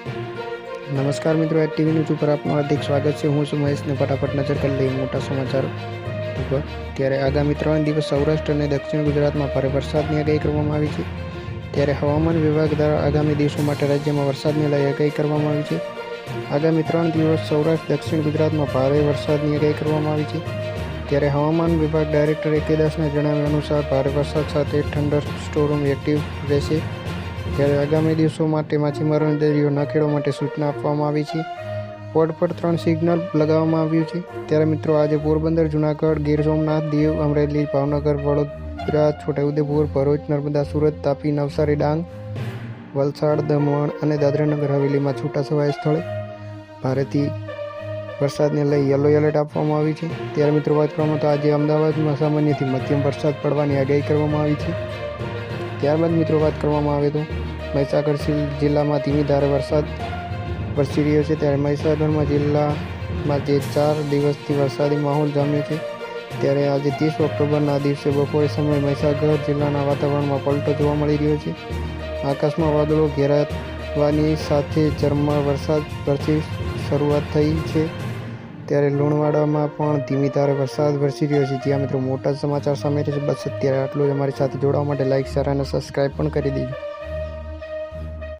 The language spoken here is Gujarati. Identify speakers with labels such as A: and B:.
A: નમસ્કાર મિત્રો એટ ટીવી ન્યૂઝ ઉપર આપનું હાર્દિક સ્વાગત છે. હું છું મહેશને ફટાફટ નજર કરી લઈ મોટા સમાચાર ઉપર. ત્યારે આગામી ત્રણ દિવસ સૌરાષ્ટ્ર અને દક્ષિણ ગુજરાતમાં ભારે વરસાદની આગાહી કરવામાં આવી છે. ત્યારે હવામાન વિભાગ દ્વારા આગામી દિવસો માટે રાજ્યમાં વરસાદને લઈ આગાહી કરવામાં આવી છે. આગામી ત્રણ દિવસ સૌરાષ્ટ્ર, દક્ષિણ ગુજરાતમાં ભારે વરસાદની આગાહી કરવામાં આવી છે. ત્યારે હવામાન વિભાગ ડાયરેક્ટર એકે દાસના જણાવ્યા અનુસાર, ભારે વરસાદ સાથે ઠંડર સ્ટોરૂમ એક્ટિવ રહેશે. ત્યારે આગામી દિવસો માટે માછીમારોને દરિયો ન ખેડવા માટે સૂચના આપવામાં આવી છે. પોર્ટ પર ત્રણ સિગ્નલ લગાવવામાં આવ્યું છે. ત્યારે મિત્રો આજે પોરબંદર, જુનાગઢ, ગીર સોમનાથ, દીવ, અમરેલી, ભાવનગર, વડોદરા, છોટાઉદેપુર, ભરૂચ, નર્મદા, સુરત, તાપી, નવસારી, ડાંગ, વલસાડ, દમણ અને દાદરાનગર હવેલીમાં છૂટાછવાયા સ્થળે ભારેથી વરસાદને લઈ યલો એલર્ટ આપવામાં આવી છે. ત્યારે મિત્રો વાત કરવામાં તો આજે અમદાવાદમાં સામાન્યથી મધ્યમ વરસાદ પડવાની આગાહી કરવામાં આવી છે. ત્યારબાદ મિત્રો વાત કરવામાં આવે તો મહીસાગર જિલ્લામાં ધીમી ધારે વરસાદ વરસી રહ્યો છે. ત્યારે મહીસાગરમાં જિલ્લામાં જે ચાર દિવસથી વરસાદી માહોલ જામ્યો છે. ત્યારે આજે ત્રીસ ઓક્ટોબરના દિવસે બપોરે સમયે મહીસાગર જિલ્લાના વાતાવરણમાં પલટો જોવા મળી રહ્યો છે. આકાશમાં વાદળો ઘેરાવાની સાથે ઝરમર વરસાદ વરસી શરૂઆત થઈ છે. ત્યારે લુણવાડામાં પણ ધીમી ધારે વરસાદ વરસી રહ્યો છે. જ્યાં મિત્રો મોટા સમાચાર સામે છે. બસ અત્યારે આટલું જ. અમારી સાથે જોડાવા માટે લાઇક શેર અને સબસ્ક્રાઈબ પણ કરી દેજો.